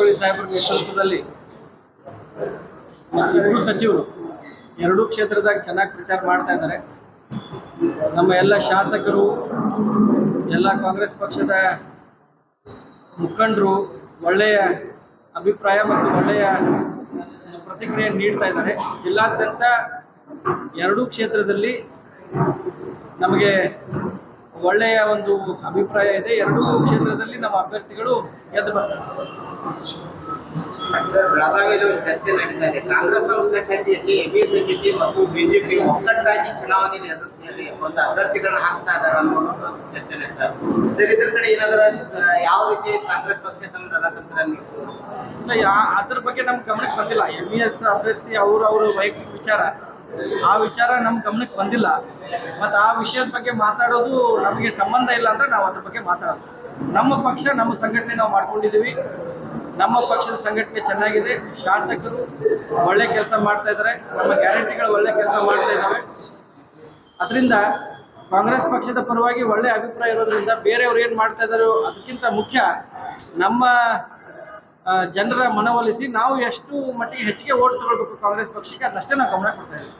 ಜಾರಕಿಹೊಳಿ ಸಾಹೇಬರ ನೇತೃತ್ವದಲ್ಲಿ ಇಬ್ಬರು ಸಚಿವರು ಎರಡೂ ಕ್ಷೇತ್ರದಾಗ ಚೆನ್ನಾಗಿ ಪ್ರಚಾರ ಮಾಡ್ತಾ ಇದ್ದಾರೆ. ನಮ್ಮ ಎಲ್ಲ ಶಾಸಕರು, ಎಲ್ಲ ಕಾಂಗ್ರೆಸ್ ಪಕ್ಷದ ಮುಖಂಡರು ಒಳ್ಳೆಯ ಅಭಿಪ್ರಾಯ ಮತ್ತು ಒಳ್ಳೆಯ ಪ್ರತಿಕ್ರಿಯೆ ನೀಡ್ತಾ ಇದ್ದಾರೆ. ಜಿಲ್ಲಾದ್ಯಂತ ಎರಡೂ ಕ್ಷೇತ್ರದಲ್ಲಿ ನಮಗೆ ಒಳ್ಳೆಯ ಒಂದು ಅಭಿಪ್ರಾಯ ಇದೆ. ಎರಡೂ ಕ್ಷೇತ್ರದಲ್ಲಿ ನಮ್ಮ ಅಭ್ಯರ್ಥಿಗಳು ಗೆದ್ದು ಬರ್ತಾರೆ. ಬೆಳಗಾವಿಯಲ್ಲಿ ಒಂದು ಚರ್ಚೆ ನಡೀತಾ ಇದೆ. ಕಾಂಗ್ರೆಸ್ ಒಗ್ಗಟ್ಟಾಗಿ ಎಬಿಸಿಟಿ ಮತ್ತು ಬಿಜೆಪಿ ಒಗ್ಗಟ್ಟಾಗಿ ಚುನಾವಣೆ ನಡೆಸ್ತೀರಿ ಒಂದು ಅಭ್ಯರ್ಥಿಗಳನ್ನ ಹಾಕ್ತಾ ಇದಾರೆ ಅನ್ನೋ ಚರ್ಚೆ ನಡೀತಾ ಇದೆ. ಇದ್ರ ಕಡೆ ಏನಾದ್ರ ಯಾವ ರೀತಿ ಕಾಂಗ್ರೆಸ್ ಪಕ್ಷ ತಮ್ಮ ರಣತಂತ್ರ ಯಾ ಅದ್ರ ಬಗ್ಗೆ ನಮ್ಗೆ ಗಮನಕ್ಕೆ ಬಂದಿಲ್ಲ. ಎಂ ಇ ಎಸ್ ಅಭ್ಯರ್ಥಿ ಅವರು ಅವರು ವೈಯಕ್ತಿಕ ವಿಚಾರ. ಆ ವಿಚಾರ ನಮ್ಮ ಗಮನಕ್ಕೆ ಬಂದಿಲ್ಲ. ಮತ್ತು ಆ ವಿಷಯದ ಬಗ್ಗೆ ಮಾತಾಡೋದು ನಮಗೆ ಸಂಬಂಧ ಇಲ್ಲ ಅಂದ್ರೆ ನಾವು ಅದ್ರ ಬಗ್ಗೆ ಮಾತಾಡೋದು. ನಮ್ಮ ಪಕ್ಷ, ನಮ್ಮ ಸಂಘಟನೆ ನಾವು ಮಾಡ್ಕೊಂಡಿದ್ದೀವಿ ನಮ್ಮ ಪಕ್ಷದ ಸಂಘಟನೆ ಚೆನ್ನಾಗಿದೆ. ಶಾಸಕರು ಒಳ್ಳೆ ಕೆಲಸ ಮಾಡ್ತಾ ಇದ್ದಾರೆ ನಮ್ಮ ಗ್ಯಾರಂಟಿಗಳು ಒಳ್ಳೆ ಕೆಲಸ ಮಾಡ್ತಾ ಇದ್ದಾವೆ ಅದರಿಂದ ಕಾಂಗ್ರೆಸ್ ಪಕ್ಷದ ಪರವಾಗಿ ಒಳ್ಳೆ ಅಭಿಪ್ರಾಯ ಇರೋದ್ರಿಂದ ಬೇರೆಯವ್ರು ಏನು ಮಾಡ್ತಾ ಇದ್ದಾರೋ ಅದಕ್ಕಿಂತ ಮುಖ್ಯ ನಮ್ಮ ಜನರ ಮನವೊಲಿಸಿ ನಾವು ಎಷ್ಟು ಮಟ್ಟಿಗೆ ಹೆಚ್ಚಿಗೆ ಓಟ್ ತಗೊಳ್ಬೇಕು ಕಾಂಗ್ರೆಸ್ ಪಕ್ಷಕ್ಕೆ, ಅದನ್ನಷ್ಟೇ ನಾವು ಗಮನ ಕೊಡ್ತಾ ಇದ್ದೀವಿ.